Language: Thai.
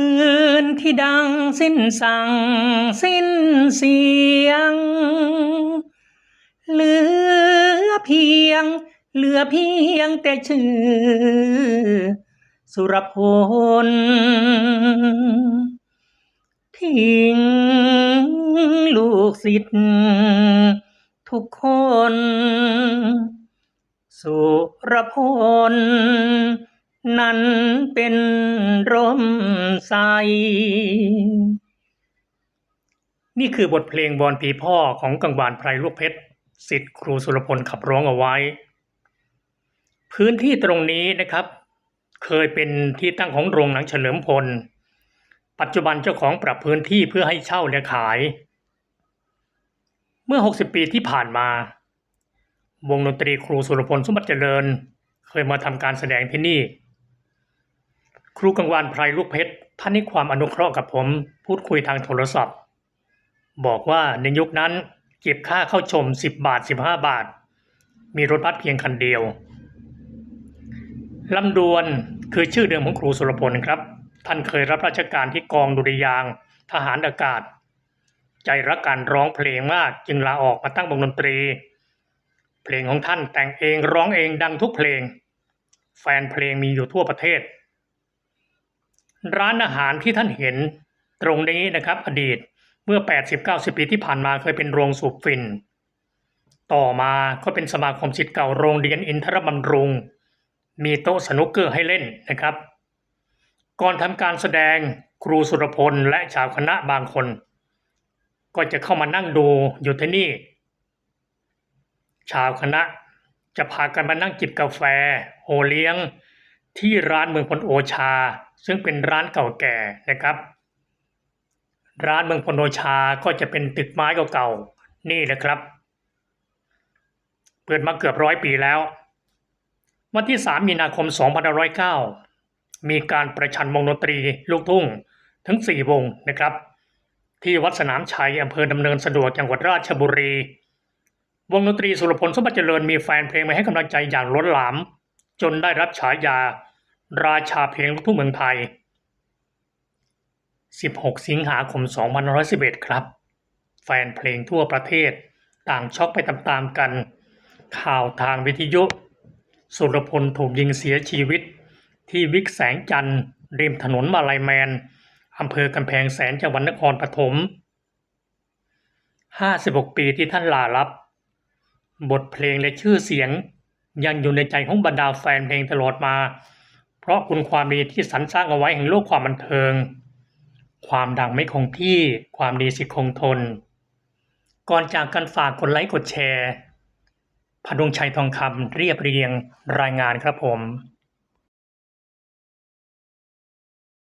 ปืนที่ดังสิ้นสั่งสิ้นเสียง เหลือเพียง เหลือเพียงแต่ชื่อ สุรพลทิ้งลูกศิษย์ทุกคน สุรพล นั้นเป็นร่มใส นี่คือบทเพลงบอนผีพ่อของกังวานไพรลูกเพชรสิทธิ์ครูสุรพลขับร้องเอาไว้ พื้นที่ตรงนี้นะครับ เคยเป็นที่ตั้งของโรงหนังเฉลิมพล ปัจจุบันเจ้าของปรับพื้นที่เพื่อให้เช่าและขาย เมื่อ 60 ปีที่ผ่านมา วงดนตรีครูสุรพลสมบัติเจริญ เคยมาทำการแสดงที่นี่ ครูกังวานไพรลูกเพชรท่านให้ความอนุเคราะห์กับผม พูดคุยทางโทรศัพท์ บอกว่าในยุคนั้นเก็บค่าเข้าชม 10 บาท 15 บาท มีรถบัสเพียงคันเดียวลำดวนคือชื่อเดิมของครูสุรพลครับ ท่านเคยรับราชการที่กองดุริยางทหารอากาศ ใจรักการร้องเพลงมากจึงลาออกมาตั้งวงดนตรี เพลงของท่านแต่งเองร้องเองดังทุกเพลง แฟนเพลงมีอยู่ทั่วประเทศ ร้านอาหารที่ท่านเห็นตรงนี้นะครับ อดีตเมื่อ 80-90 ปีที่ผ่านมาเคยเป็นโรงสูบฝิ่นต่อมาก็เป็นสมาคมศิษย์เก่าโรงเรียนอินทรบำรุง มีโต๊ะสนุกเกอร์ให้เล่นนะครับ ก่อนทำการแสดงครูสุรพลและชาวคณะบางคน ก็จะเข้ามานั่งดูอยู่ที่นี่ ชาวคณะจะพากันมานั่งจิบกาแฟ โอเลี้ยง ที่ร้านเมืองพลโอชา ซึ่งเป็นร้านเก่าแก่นะครับ ร้านเมืองพลโอชาก็จะเป็นตึกไม้เก่าๆนี่แหละครับ เปิดมาเกือบร้อยปีแล้ว วันที่ 3 มีนาคม 2509 มีการประชันวงดนตรีลูกทุ่งถึง4 วงนะครับ ที่วัดสนามชัยอำเภอดำเนินสะดวกจังหวัดราชบุรีวงดนตรีสุรพลสมบัติเจริญมีแฟนเพลงมาให้กำลังใจอย่างล้นหลาม จนได้รับฉายา ราชาเพลงลูกทุ่งเมืองไทย 16 สิงหาคม 2511 ครับ แฟนเพลงทั่วประเทศต่างช็อกไปตามๆกัน ข่าวทางวิทยุ สุรพลถูกยิงเสียชีวิต ที่วิกแสงจันทร์ริมถนนมาลายแมน อำเภอกำแพงแสนจังหวัดนครปฐม 56 ปีที่ท่านลาลับ บทเพลงและชื่อเสียง ยังอยู่ในใจของบรรดาแฟนเพลงตลอดมา เพราะคุณความดีที่สรรสร้างเอาไว้แห่งโลกความบันเทิง ความดังไม่คงที่ ความดีสิคงทน ก่อนจากกันฝากกดไลค์กดแชร์พดุงชัยทองคำเรียบเรียงรายงานครับผม